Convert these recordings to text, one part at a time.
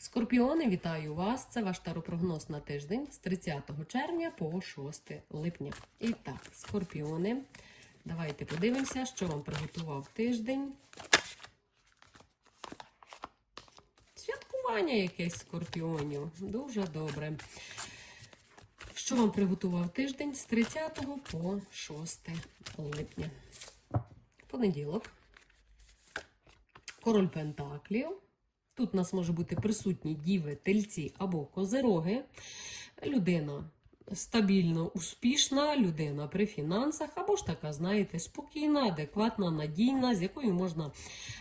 Скорпіони, вітаю вас! Це ваш таропрогноз на тиждень з 30 червня по 6 липня. І так, скорпіони, давайте подивимося, що вам приготував тиждень. Святкування якесь скорпіонів. Дуже добре. Що вам приготував тиждень з 30 по 6 липня? Понеділок. Король Пентаклів. Тут у нас може бути присутні діви, тельці або козироги. Людина стабільно успішна, людина при фінансах, або ж така, знаєте, спокійна, адекватна, надійна, з якою можна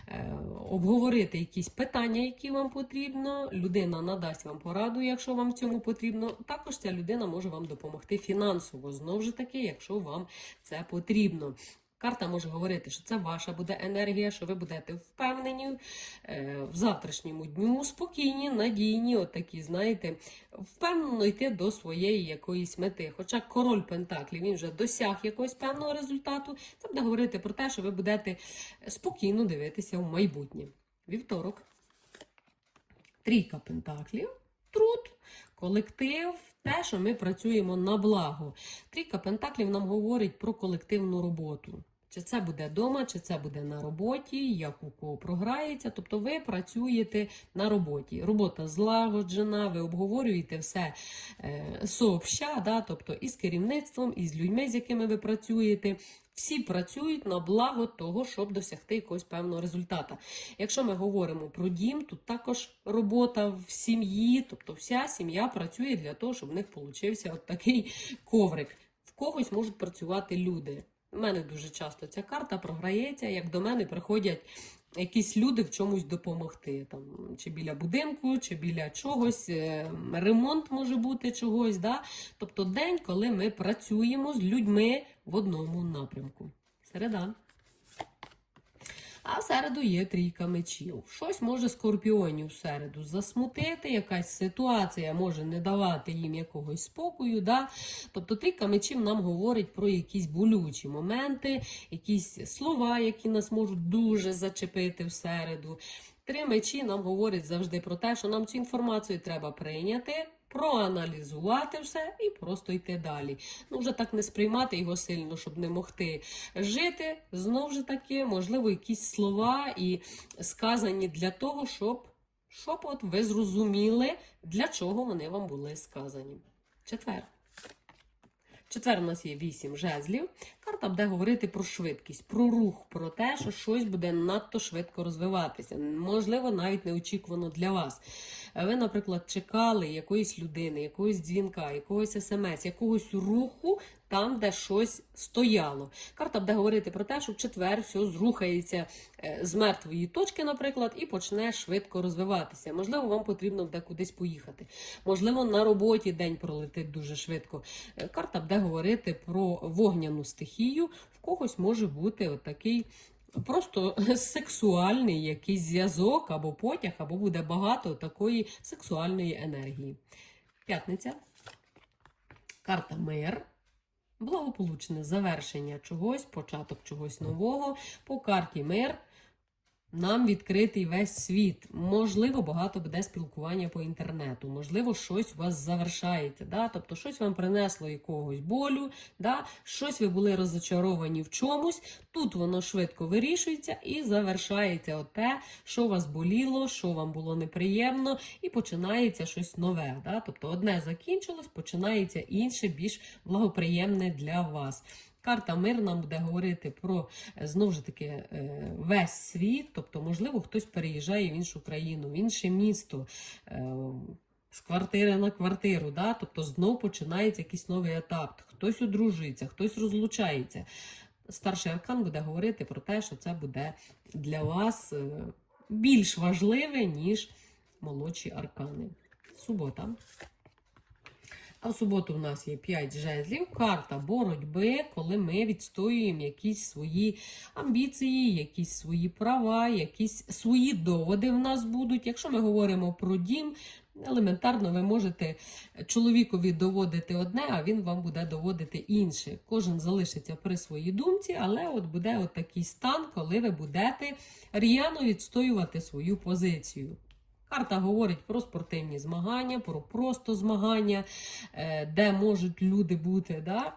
е, обговорити якісь питання, які вам потрібно. Людина надасть вам пораду, якщо вам цьому потрібно. Також ця людина може вам допомогти фінансово, знову ж таки, якщо вам це потрібно. Карта може говорити, що це ваша буде енергія, що ви будете впевнені е, в завтрашньому дню, спокійні, надійні, от такі, знаєте, впевнено йти до своєї якоїсь мети. Хоча король Пентаклів він вже досяг якогось певного результату, це буде говорити про те, що ви будете спокійно дивитися в майбутнє. Вівторок. Трійка Пентаклів. Труд, колектив, те, що ми працюємо на благо. Трійка Пентаклів нам говорить про колективну роботу. Чи це буде вдома, чи це буде на роботі, як у кого програється. Тобто ви працюєте на роботі. Робота злагоджена, ви обговорюєте все е, сообща, да? тобто і з керівництвом, і з людьми, з якими ви працюєте. Всі працюють на благо того, щоб досягти якогось певного результату. Якщо ми говоримо про дім, тут також робота в сім'ї, тобто вся сім'я працює для того, щоб в них получився от такий коврик. В когось можуть працювати люди. У мене дуже часто ця карта програється, як до мене приходять якісь люди в чомусь допомогти. Там, чи біля будинку, чи біля чогось, е, ремонт може бути чогось. Да? Тобто день, коли ми працюємо з людьми в одному напрямку. Середа. А в середу є трійка мечів. Щось може скорпіонів в середу засмутити, якась ситуація може не давати їм якогось спокою. Да? Тобто трійка мечів нам говорить про якісь болючі моменти, якісь слова, які нас можуть дуже зачепити в середу. Три мечі нам говорять завжди про те, що нам цю інформацію треба прийняти. Проаналізувати все і просто йти далі. Ну, вже так не сприймати його сильно, щоб не могти жити. Знову ж таки, можливо, якісь слова і сказані для того, щоб, щоб от ви зрозуміли, для чого вони вам були сказані. Четвер. Четвер у нас є 8 жезлів. Карта буде говорити про швидкість, про рух, про те, що щось буде надто швидко розвиватися. Можливо, навіть неочікувано для вас. Ви, наприклад, чекали якоїсь людини, якогось дзвінка, якогось смс, якогось руху там, де щось стояло. Карта буде говорити про те, що в четвер все зрухається е, з мертвої точки, наприклад, і почне швидко розвиватися. Можливо, вам потрібно буде кудись поїхати. Можливо, на роботі день пролетить дуже швидко. Е, Карта буде говорити про вогняну стихію. В когось може бути отакий. Просто сексуальний якийсь зв'язок або потяг, або буде багато такої сексуальної енергії. П'ятниця. Карта мир. Благополучне завершення чогось, початок чогось нового. По карті мир. Нам відкритий весь світ. Можливо, багато буде спілкування по інтернету. Можливо, щось у вас завершається. Да? Тобто, щось вам принесло якогось болю, да? щось ви були розочаровані в чомусь. Тут воно швидко вирішується і завершається те, що вас боліло, що вам було неприємно, і починається щось нове. Да? Тобто, одне закінчилось, починається інше, більш благоприємне для вас. Карта мир нам буде говорити про знову ж таки е, весь світ, тобто, можливо, хтось переїжджає в іншу країну, в інше місто. е, З квартири на квартиру, да? тобто знов починається якийсь новий етап. Хтось одружується, хтось розлучається. Старший аркан буде говорити про те, що це буде для вас е, більш важливе, ніж молодші аркани. Субота. А в суботу в нас є 5 жезлів, карта боротьби, коли ми відстоюємо якісь свої амбіції, якісь свої права, якісь свої доводи в нас будуть. Якщо ми говоримо про дім, елементарно ви можете чоловікові доводити одне, а він вам буде доводити інше. Кожен залишиться при своїй думці, але от буде от такий стан, коли ви будете р'яно відстоювати свою позицію. Карта говорить про спортивні змагання, про просто змагання, е, де можуть люди бути. Да?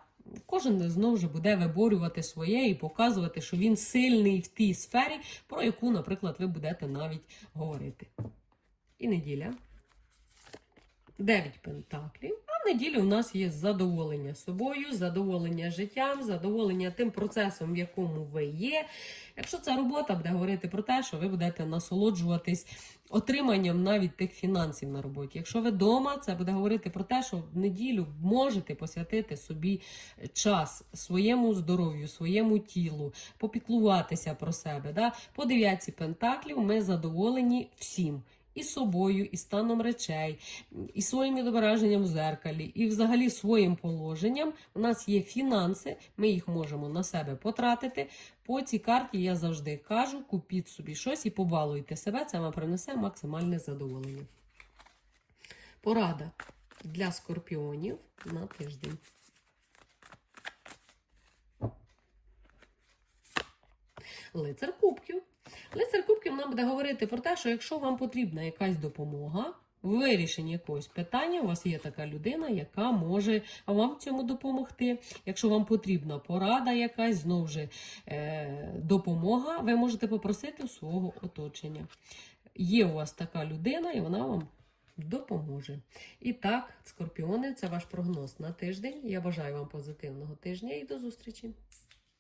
Кожен знову ж буде виборювати своє і показувати, що він сильний в тій сфері, про яку, наприклад, ви будете навіть говорити. І неділя. Дев'ять пентаклів. Неділі у нас є задоволення собою, задоволення життям, задоволення тим процесом, в якому ви є. Якщо це робота, буде говорити про те, що ви будете насолоджуватись отриманням навіть тих фінансів на роботі. Якщо ви вдома, це буде говорити про те, що в неділю можете посвятити собі час своєму здоров'ю, своєму тілу, попіклуватися про себе. Да? По дев'ятці пентаклів ми задоволені всім. І собою, і станом речей, і своїм відображенням в зеркалі, і взагалі своїм положенням. У нас є фінанси, ми їх можемо на себе потратити. По цій карті я завжди кажу: купіть собі щось і побалуйте себе, це вам принесе максимальне задоволення. Порада для скорпіонів на тиждень. Лицар кубків. Лицар кубків нам буде говорити про те, що якщо вам потрібна якась допомога, вирішенні якогось питання, у вас є така людина, яка може вам в цьому допомогти. Якщо вам потрібна порада якась, знову ж е, допомога, ви можете попросити у свого оточення. Є у вас така людина, і вона вам допоможе. І так, скорпіони, це ваш прогноз на тиждень. Я бажаю вам позитивного тижня і до зустрічі!